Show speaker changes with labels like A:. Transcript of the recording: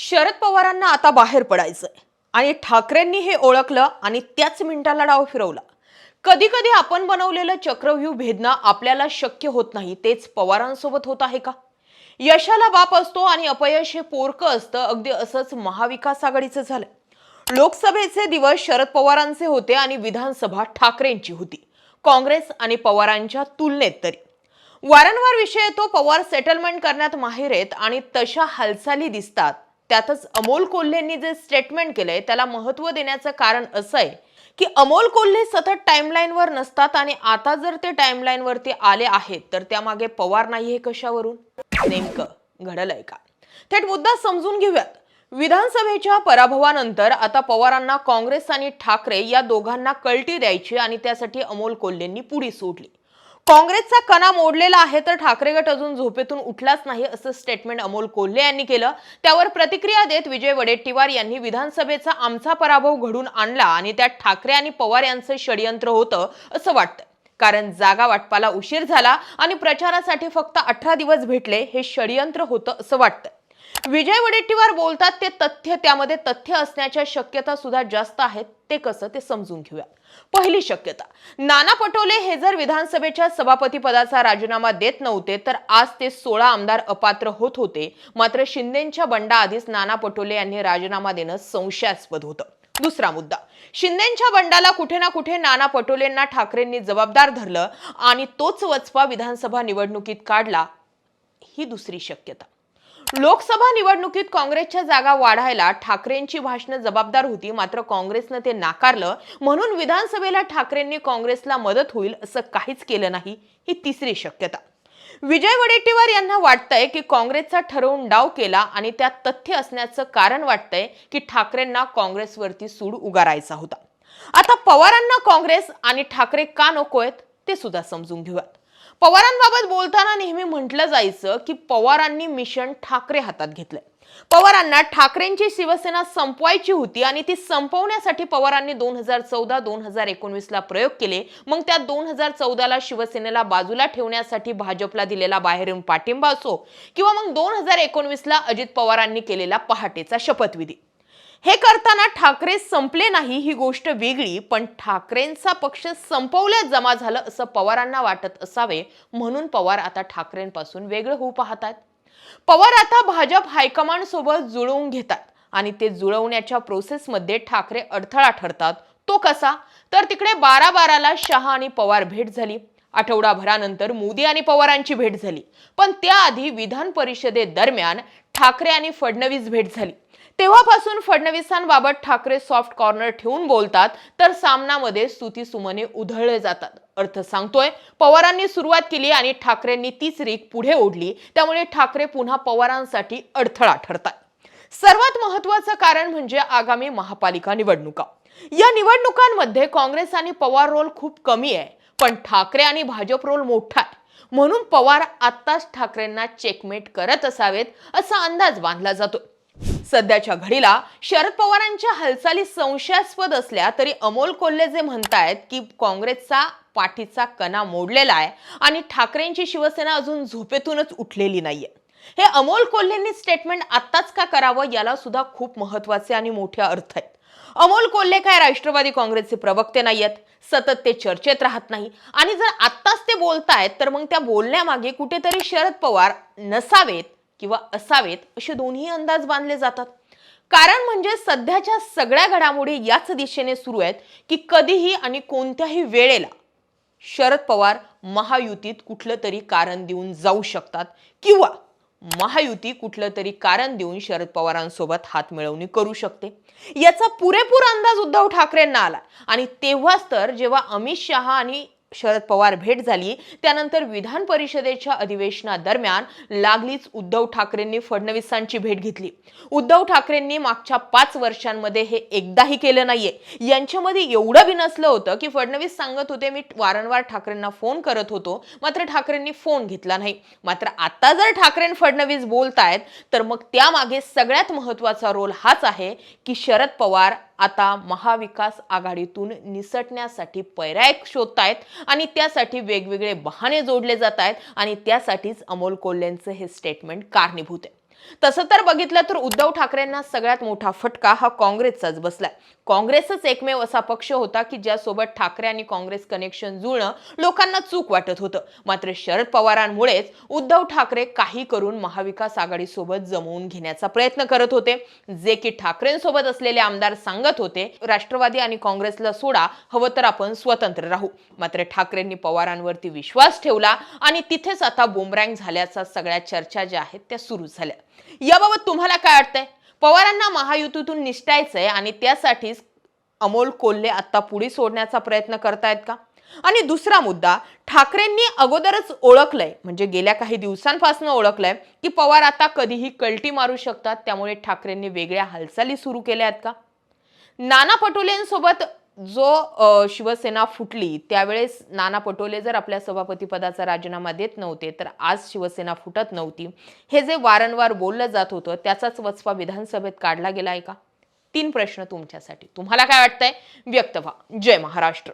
A: शरद पवारांना आता बाहेर पडायचंय. आणि ठाकरेंनी हे ओळखलं आणि त्याच मिनिटाला डाव फिरवला. कधी कधी आपण बनवलेलं चक्रव्यूह भेदणं आपल्याला शक्य होत नाही तेच पवारांसोबत होत आहे का? यशाला बाप असतो आणि अपयश हे पोरकं असतं अगदी असंच महाविकास आघाडीचं झालं लोकसभेचे दिवस शरद पवारांचे होते आणि विधानसभा ठाकरेंची होती. काँग्रेस आणि पवारांच्या तुलनेत तरी. वारंवार विषय येतो पवार सेटलमेंट करण्यात माहिर आहेत आणि तशा हालचाली दिसतात. त्यातच अमोल कोल्हेंनी जे स्टेटमेंट केलंय त्याला महत्त्व देण्याचं कारण असं आहे की अमोल कोल्हे सतत टाईमलाईनवर नसतात आणि आता जर ते टाईमलाईनवरती आले आहेत तर त्यामागे पवार नाही हे कशावरून? नेमकं घडलंय का? थेट मुद्दा समजून घेऊयात. विधानसभेच्या पराभवानंतर आता पवारांना काँग्रेस आणि ठाकरे या दोघांना कळटी द्यायची आणि त्यासाठी अमोल कोल्हेंनी पुढी सोडली. काँग्रेसचा कणा मोडलेला आहे तर ठाकरे गट अजून झोपेतून उठलाच नाही असं स्टेटमेंट अमोल कोल्हे यांनी केलं. त्यावर प्रतिक्रिया देत विजय वडेट्टीवार यांनी विधानसभेचा आमचा पराभव घडून आणला आणि त्यात ठाकरे आणि पवार यांचं षडयंत्र होतं असं वाटतं. कारण जागा वाटपाला उशीर झाला आणि प्रचारासाठी फक्त अठरा दिवस भेटले हे षडयंत्र होतं असं वाटतं. विजय वडेट्टीवार बोलतात ते तथ्य त्यामध्ये तथ्य असण्याच्या शक्यता सुद्धा जास्त आहेत. ते कसं ते समजून घेऊया. पहिली शक्यता नाना पटोले हे जर विधानसभेच्या सभापती पदाचा राजीनामा देत नव्हते तर आज ते सोळा आमदार अपात्र होत होते. मात्र शिंदेच्या बंडाआधीच नाना पटोले यांनी राजीनामा देणं संशयास्पद होतं. दुसरा मुद्दा शिंदेच्या बंडाला कुठे ना कुठे नाना पटोलेंना ठाकरेंनी जबाबदार धरलं आणि तोच वचपा विधानसभा निवडणुकीत काढला. ही दुसरी शक्यता. लोकसभा निवडणुकीत काँग्रेसच्या जागा वाढायला ठाकरेंची भाषणं जबाबदार होती. मात्र काँग्रेसनं ते नाकारलं. म्हणून विधानसभेला ठाकरेंनी काँग्रेसला मदत होईल असं काहीच केलं नाही ही तिसरी शक्यता. विजय वडेट्टीवार यांना वाटतंय की काँग्रेसचा ठरवून डाव केला आणि त्यात तथ्य असण्याचं कारण वाटतंय की ठाकरेंना काँग्रेसवरती सूड उगारायचा होता. आता पवारांना काँग्रेस आणि ठाकरे का नकोयत ते सुद्धा समजून घेऊयात. पवारांबाबत बोलताना नेहमी म्हटलं जायचं की पवारांनी मिशन ठाकरे हातात घेतलंय. पवारांना ठाकरेंची शिवसेना संपवायची होती आणि ती संपवण्यासाठी पवारांनी दोन हजार चौदा दोन हजार एकोणवीसला प्रयोग केले. मग त्या दोन हजार चौदाला शिवसेनेला बाजूला ठेवण्यासाठी भाजपला दिलेला बाहेरून पाठिंबा असो किंवा मग दोन हजार एकोणवीसला अजित पवारांनी केलेला पहाटेचा शपथविधी. हे करताना ठाकरे संपले नाही ही गोष्ट वेगळी पण ठाकरेंचा पक्ष संपवल्यात जमा झालं असं पवारांना वाटत असावे म्हणून पवार आता ठाकरेंपासून वेगळं होऊ पाहतात. पवार आता भाजप हायकमांड सोबत जुळवून घेतात आणि ते जुळवण्याच्या प्रोसेसमध्ये ठाकरे अडथळा ठरतात. तो कसा? तर तिकडे बारा बाराला शहा आणि पवार भेट झाली. आठवडाभरानंतर मोदी आणि पवारांची भेट झाली. पण त्याआधी विधान परिषदेदरम्यान ठाकरे आणि फडणवीस भेट झाली. तेव्हापासून फडणवीसांबाबत ठाकरे सॉफ्ट कॉर्नर ठेवून बोलतात तर सामनामध्ये स्तुती सुमने उधळले जातात. अर्थ सांगतोय पवारांनी सुरुवात केली आणि ठाकरेंनी तीच रीक पुढे ओढली त्यामुळे ठाकरे पुन्हा पवारांसाठी अडथळा ठरतात सर्वात महत्वाचं कारण म्हणजे आगामी महापालिका निवडणुका. या निवडणुकांमध्ये काँग्रेस आणि पवार रोल खूप कमी आहे पण ठाकरे आणि भाजप रोल मोठा आहे. म्हणून पवार आत्ताच ठाकरेंना चेकमेट करत असावेत असा अंदाज बांधला जातो सध्याच्या घडीला शरद पवारांच्या हालचाली संशयास्पद असल्या तरी अमोल कोल्हे जे म्हणतायत की काँग्रेसचा पाठीचा कणा मोडलेला आहे आणि ठाकरेंची शिवसेना अजून झोपेतूनच उठलेली नाहीये. हे अमोल कोल्हेंनी स्टेटमेंट आत्ताच का करावं याला सुद्धा खूप महत्त्वाचे आणि मोठे अर्थ आहेत. अमोल कोल्हे काय राष्ट्रवादी काँग्रेसचे प्रवक्ते नाही आहेत सतत ते चर्चेत राहत नाही आणि जर आत्ताच ते बोलतायत तर मग त्या बोलण्यामागे कुठेतरी शरद पवार नसावेत किंवा असावेत असे दोन्ही अंदाज बांधले जातात. कारण म्हणजे सध्याच्या सगळ्या घडामोडी याच दिशेने सुरू आहेत की कधीही आणि कोणत्याही वेळेला शरद पवार महायुतीत कुठलं तरी कारण देऊन जाऊ शकतात किंवा महायुती कुठलं तरी कारण देऊन शरद पवारांसोबत हात मिळवणी करू शकते. याचा पुरेपूर अंदाज उद्धव ठाकरेंना आला आणि तेव्हाच तर जेव्हा अमित शहा आणि शरद पवार भेट झाली. त्यानंतर विधान परिषदेच्या अधिवेशनादरम्यान लागलीच उद्धव ठाकरेंनी फडणवीसांची भेट घेतली. उद्धव ठाकरेंनी मागच्या पाच वर्षांमध्ये हे एकदाही केलं नाहीये. यांच्यामध्ये एवढं बिनसलं होतं की फडणवीस सांगत होते मी वारंवार ठाकरेंना फोन करत होतो मात्र ठाकरेंनी फोन घेतला नाही. मात्र आता जर ठाकरे फडणवीस बोलतायत तर मग त्यामागे सगळ्यात महत्त्वाचा रोल हाच आहे की शरद पवार आता महाविकास आघाडीतून निसटण्यासाठी पर्याय शोधतायत आणि त्यासाठी वेगवेगळे बहाणे जोडले जात आहेत आणि त्यासाठीच अमोल कोल्हेंचं हे स्टेटमेंट कारणीभूत आहे. तसं तर बघितलं तर उद्धव ठाकरेंना सगळ्यात मोठा फटका हा काँग्रेसचाच बसलाय. काँग्रेसच एकमेव असा पक्ष होता की ज्यासोबत ठाकरे आणि काँग्रेस कनेक्शन जुळणं लोकांना चूक वाटत होतं. मात्र शरद पवारांमुळेच उद्धव ठाकरे काही करून महाविकास आघाडीसोबत जमवून घेण्याचा प्रयत्न करत होते. जे की ठाकरेंसोबत असलेले आमदार सांगत होते राष्ट्रवादी आणि काँग्रेसला सोडा हवं तर आपण स्वतंत्र राहू. मात्र ठाकरेंनी पवारांवरती विश्वास ठेवला आणि तिथेच आता बोमरँग झाल्याचा सगळ्या चर्चा ज्या आहेत त्या सुरू झाल्या. याबाबत तुम्हाला काय वाटतंय? पवारांना महायुतीतून निष्ठायचंय आणि त्यासाठीच अमोल कोल्हे आता पुढे सोडण्याचा प्रयत्न करतायत का? आणि दुसरा मुद्दा ठाकरेंनी अगोदरच ओळखलंय म्हणजे गेल्या काही दिवसांपासून ओळखलंय की पवार आता कधीही कल्टी मारू शकतात त्यामुळे ठाकरेंनी वेगळ्या हालचाली सुरू केल्या आहेत का? नाना पटोलेंसोबत जो शिवसेना फुटली त्यावेळेस नाना पटोले जर आपल्या सभापतीपदाचा राजीनामा देत नव्हते तर आज शिवसेना फुटत नव्हती. हे जे वारंवार बोललं जात होतं त्याचाच वचपा विधानसभेत काढला गेला आहे का? तीन प्रश्न तुमच्यासाठी. तुम्हाला काय वाटतंय? व्यक्त व्हा. जय महाराष्ट्र.